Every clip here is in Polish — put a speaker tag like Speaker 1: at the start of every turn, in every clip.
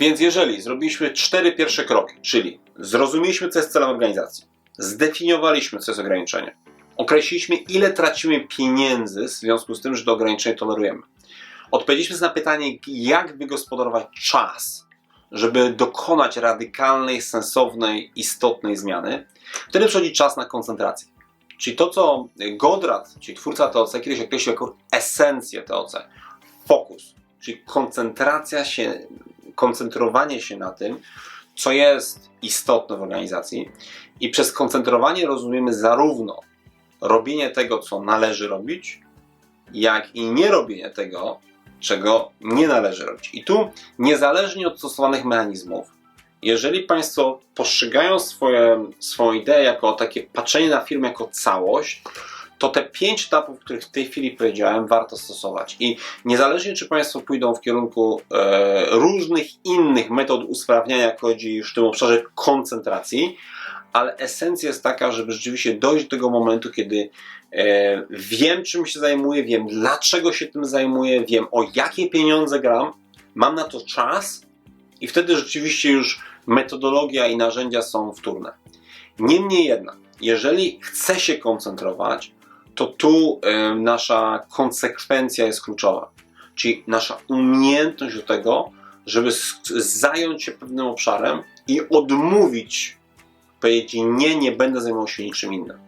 Speaker 1: Więc jeżeli zrobiliśmy cztery pierwsze kroki, czyli zrozumieliśmy, co jest celem organizacji, zdefiniowaliśmy, co jest ograniczenie, określiliśmy, ile tracimy pieniędzy w związku z tym, że do ograniczeń tolerujemy, odpowiedzieliśmy na pytanie, jak wygospodarować czas, żeby dokonać radykalnej, sensownej, istotnej zmiany, wtedy przychodzi czas na koncentrację. Czyli to, co Godrad, czyli twórca TOC, kiedyś określił jako esencję TOC, fokus, czyli koncentracja się, koncentrowanie się na tym, co jest istotne w organizacji i przez koncentrowanie rozumiemy zarówno robienie tego, co należy robić, jak i nie robienie tego, czego nie należy robić. I tu, niezależnie od stosowanych mechanizmów, jeżeli Państwo postrzegają swoje, swoją ideę jako takie patrzenie na firmę jako całość, to te pięć etapów, których w tej chwili powiedziałem, warto stosować. I niezależnie, czy Państwo pójdą w kierunku e, różnych innych metod usprawniania, jak chodzi już w tym obszarze koncentracji, ale esencja jest taka, żeby rzeczywiście dojść do tego momentu, kiedy e, wiem, czym się zajmuję, wiem, dlaczego się tym zajmuję, wiem, o jakie pieniądze gram, mam na to czas i wtedy rzeczywiście już metodologia i narzędzia są wtórne. Niemniej jednak, jeżeli chcę się koncentrować, to tu nasza konsekwencja jest kluczowa. Czyli nasza umiejętność do tego, żeby zająć się pewnym obszarem i odmówić, powiedzieć nie, nie będę zajmował się niczym innym.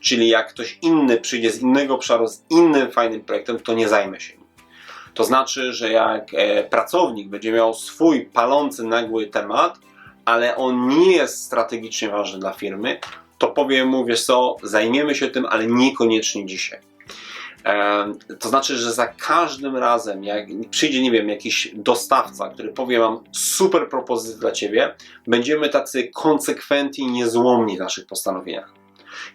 Speaker 1: Czyli jak ktoś inny przyjdzie z innego obszaru, z innym fajnym projektem, to nie zajmę się nim. To znaczy, że jak e, pracownik będzie miał swój palący, nagły temat, ale on nie jest strategicznie ważny dla firmy, to powiem mu, wiesz co, zajmiemy się tym, ale niekoniecznie dzisiaj. To znaczy, że za każdym razem, jak przyjdzie, nie wiem, jakiś dostawca, który powie, mam super propozycję dla ciebie, będziemy tacy konsekwentni i niezłomni w naszych postanowieniach.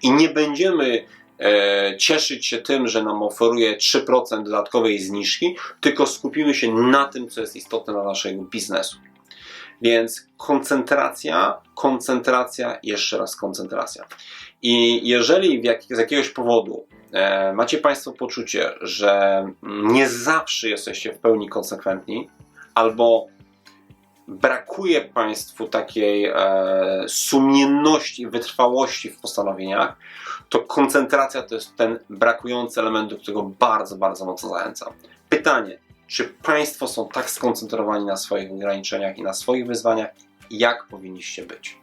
Speaker 1: I nie będziemy e, cieszyć się tym, że nam oferuje 3% dodatkowej zniżki, tylko skupimy się na tym, co jest istotne dla naszego biznesu. Więc koncentracja, koncentracja, jeszcze raz koncentracja. I jeżeli jak, z jakiegoś powodu e, macie Państwo poczucie, że nie zawsze jesteście w pełni konsekwentni, albo brakuje Państwu takiej e, sumienności, wytrwałości w postanowieniach, to koncentracja to jest ten brakujący element, do którego bardzo, bardzo mocno zachęcam. Pytanie, czy Państwo są tak skoncentrowani na swoich ograniczeniach i na swoich wyzwaniach, jak powinniście być?